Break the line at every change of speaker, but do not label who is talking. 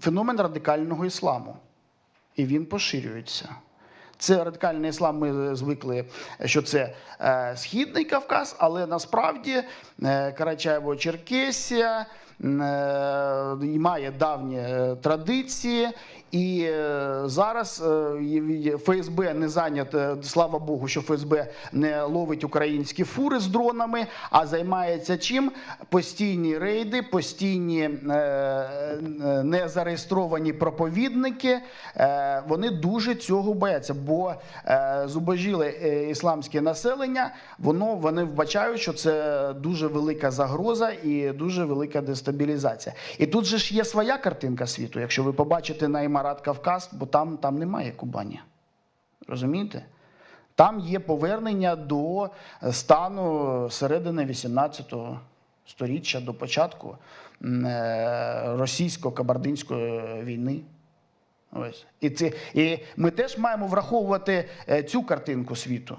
феномен радикального ісламу. І він поширюється. Це радикальний іслам. Ми звикли, що це е, Східний Кавказ, але насправді е, Карачаєво-Черкесія має давні е, традиції. І е, зараз е, ФСБ не зайняте, слава Богу, що ФСБ не ловить українські фури з дронами, а займається чим? Постійні рейди, постійні е, е, незареєстровані проповідники. Е, вони дуже цього бояться, бо е, зубожіле е, ісламське населення, воно вони вбачають, що це дуже велика загроза і дуже велика дестабілізація. І тут же ж є своя картинка світу, якщо ви побачите на Імарат Кавказ, бо там, там немає Кубані. Розумієте? Там є повернення до стану середини 18 сторіччя, до початку е, російсько-кабардинської війни. Ось. І, це, і ми теж маємо враховувати е, цю картинку світу.